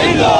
Linda!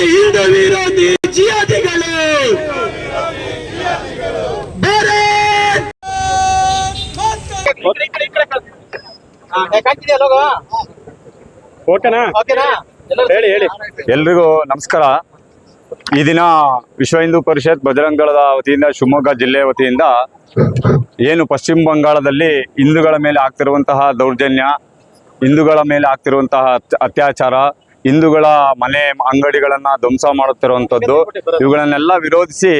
Hindu ವಿರೋಧಿ ಜಿಯಾದಿಗಳು. ಬೇರೆ. ಓಕೆನಾ? ಹೇಳಿ ಹೇಳಿ. ಎಲ್ರಿಗೂ ನಮಸ್ಕಾರ. ಈ ದಿನ ವಿಶ್ವ ಹಿಂದೂ ಪರಿಷತ್ ಬಜರಂಗಳದ ವತಿಯಿಂದ ಶಿವಮೊಗ್ಗ ಜಿಲ್ಲೆಯ ವತಿಯಿಂದ ಏನು ಪಶ್ಚಿಮ ಬಂಗಾಳದಲ್ಲಿ ಹಿಂದೂಗಳ ಮೇಲೆ ಆಗ್ತಿರುವಂತಹ ದೌರ್ಜನ್ಯ ಹಿಂದೂಗಳ ಮೇಲೆ ಆಗ್ತಿರುವಂತಹ ಅತ್ಯಾಚಾರ ಹಿಂದೂಗಳ ಮನೆ ಅಂಗಡಿಗಳನ್ನ ಧ್ವಂಸ ಮಾಡುತ್ತಿರುವಂತದ್ದು ಇವುಗಳನ್ನೆಲ್ಲ ವಿರೋಧಿಸಿ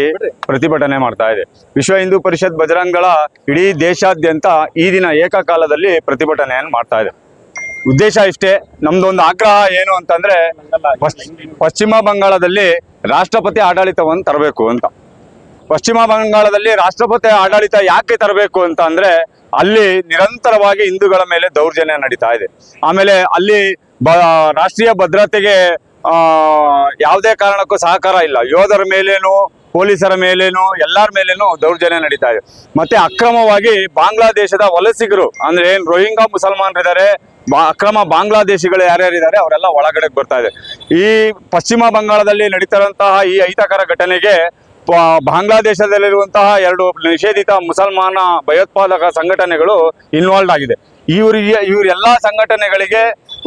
ಪ್ರತಿಭಟನೆ ಮಾಡ್ತಾ ಇದೆ. ವಿಶ್ವ ಹಿಂದೂ ಪರಿಷತ್ ಬಜರಂಗಳ ಇಡೀ ದೇಶಾದ್ಯಂತ ಈ ದಿನ ಏಕಕಾಲದಲ್ಲಿ ಪ್ರತಿಭಟನೆಯನ್ನು ಮಾಡ್ತಾ ಇದೆ. ಉದ್ದೇಶ ಇಷ್ಟೇ, ನಮ್ದೊಂದು ಆಗ್ರಹ ಏನು ಅಂತಂದ್ರೆ ಪಶ್ಚಿಮ ಬಂಗಾಳದಲ್ಲಿ ರಾಷ್ಟ್ರಪತಿ ಆಡಳಿತವನ್ನು ತರಬೇಕು ಅಂತ. ಪಶ್ಚಿಮ ಬಂಗಾಳದಲ್ಲಿ ರಾಷ್ಟ್ರಪತಿ ಆಡಳಿತ ಯಾಕೆ ತರಬೇಕು ಅಂತ ಅಂದ್ರೆ ಅಲ್ಲಿ ನಿರಂತರವಾಗಿ ಹಿಂದೂಗಳ ಮೇಲೆ ದೌರ್ಜನ್ಯ ನಡೀತಾ ಇದೆ. ಆಮೇಲೆ ಅಲ್ಲಿ ರಾಷ್ಟ್ರೀಯ ಭದ್ರತೆಗೆ ಯಾವುದೇ ಕಾರಣಕ್ಕೂ ಸಹಕಾರ ಇಲ್ಲ. ಯೋಧರ ಮೇಲೇನು, ಪೊಲೀಸರ ಮೇಲೇನು, ಎಲ್ಲರ ಮೇಲೇನು ದೌರ್ಜನ್ಯ ನಡೀತಾ ಇದೆ. ಮತ್ತೆ ಅಕ್ರಮವಾಗಿ ಬಾಂಗ್ಲಾದೇಶದ ವಲಸಿಗರು, ಅಂದ್ರೆ ಏನ್ ರೋಹಿಂಗಾ ಮುಸಲ್ಮಾನರಿದ್ದಾರೆ ಅಕ್ರಮ ಬಾಂಗ್ಲಾದೇಶಿಗಳು ಯಾರ್ಯಾರಿದ್ದಾರೆ, ಅವರೆಲ್ಲ ಒಳಗಡೆ ಬರ್ತಾ ಇದೆ. ಈ ಪಶ್ಚಿಮ ಬಂಗಾಳದಲ್ಲಿ ನಡೀತಿರುವಂತಹ ಈ ಅಹಿತಕರ ಘಟನೆಗೆ ಬಾಂಗ್ಲಾದೇಶದಲ್ಲಿರುವಂತಹ ಎರಡು ನಿಷೇಧಿತ ಮುಸಲ್ಮಾನ ಭಯೋತ್ಪಾದಕ ಸಂಘಟನೆಗಳು ಇನ್ವಾಲ್ವ್ ಆಗಿದೆ. ಇವರಿಗೆ ಇವರೆಲ್ಲ ಸಂಘಟನೆಗಳಿಗೆ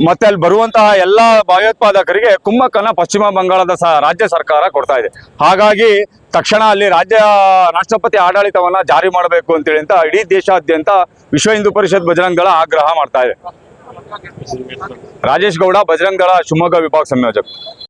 ಮತ್ತೆ ಅಲ್ಲಿ ಬರುವಂತಹ ಎಲ್ಲ ಭಯೋತ್ಪಾದಕರಿಗೆ ಕುಮ್ಮಕ್ಕನ್ನ ಪಶ್ಚಿಮ ಬಂಗಾಳದ ರಾಜ್ಯ ಸರ್ಕಾರ ಕೊಡ್ತಾ ಇದೆ. ಹಾಗಾಗಿ ತಕ್ಷಣ ಅಲ್ಲಿ ರಾಜ್ಯ ರಾಷ್ಟ್ರಪತಿ ಆಡಳಿತವನ್ನ ಜಾರಿ ಮಾಡಬೇಕು ಅಂತೇಳಿ ಅಂತ ಇಡೀ ದೇಶಾದ್ಯಂತ ವಿಶ್ವ ಹಿಂದೂ ಪರಿಷತ್ ಬಜರಂಗಳ ಆಗ್ರಹ ಮಾಡ್ತಾ ಇದೆ. ರಾಜೇಶ್ ಗೌಡ ಬಜರಂಗಳ ಶಿವಮೊಗ್ಗ ವಿಭಾಗ ಸಂಯೋಜಕ.